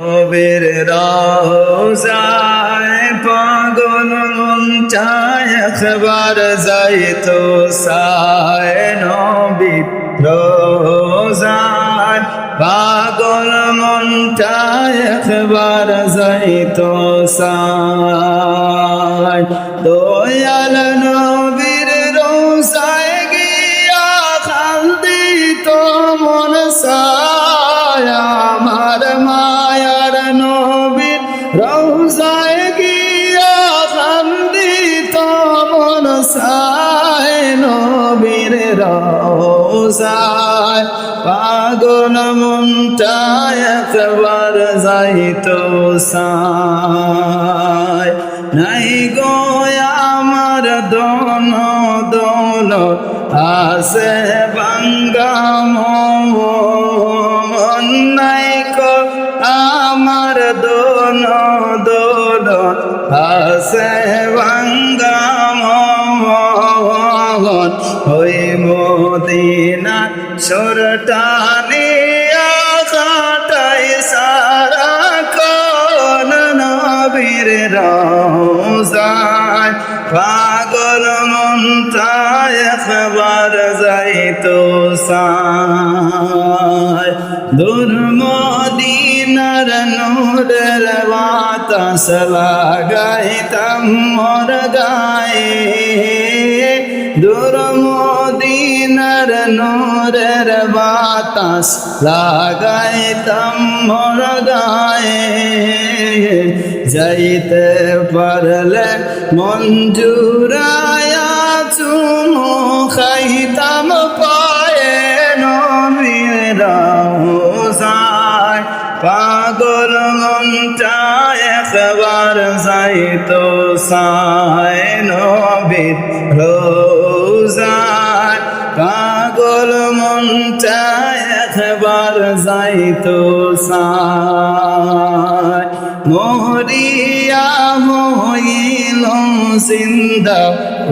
নবীর রোজায় পাগল মন চায় একবার যাইতো সায় নবীর রোজায়। পাগল মন চায় একবার যাইতো সায়। দয়াল নবীর রোজায় গিয়া খান্দি তো মন সায় আমার মায়ার নবীর রোজায় গিয়া খান্দি মন সায় নবীর রোজায় পাগল মনটা একবার যাইতো সায়। নাই গো আমার দন দল আসে বাঙ্গাম নাই আসে বাঙ্গাম ওই মদিনা সরটানিয়া কাটাই সারা কোন নবীর রোজায় পাগল মনটায় একবার যাইতো সায় দুর্মদিনার নূরের বাতাস লাগাইতাম মোর গায়ে। দুর্মদিনার নূরের বাতাস লাগাইতাম মোর গায়ে। যাইতে পারলে মঞ্জুরায়া চুমু খাইতাম পায়ে একবার যাইতো সায় নবীর রোজায়। পাগল মনটা একবার যাইতো সায়। মরিয়া হইল জিন্দা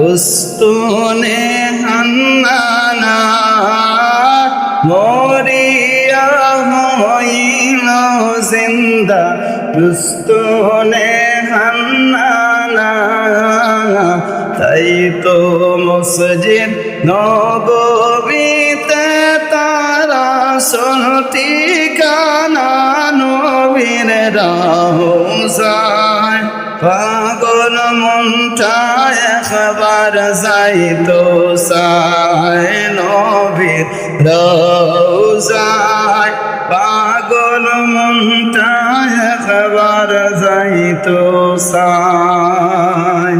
উস্তুনে হান্নানা। জিন্দা উস্তুনে হান্নানা। তাই তো মসজিদ নবীতে তারা শুনতি কানা নবীর রোজায় পাগল মনটা একবার যাইতো সায় নবীর পাগল মনটা একবার যাইতো সায়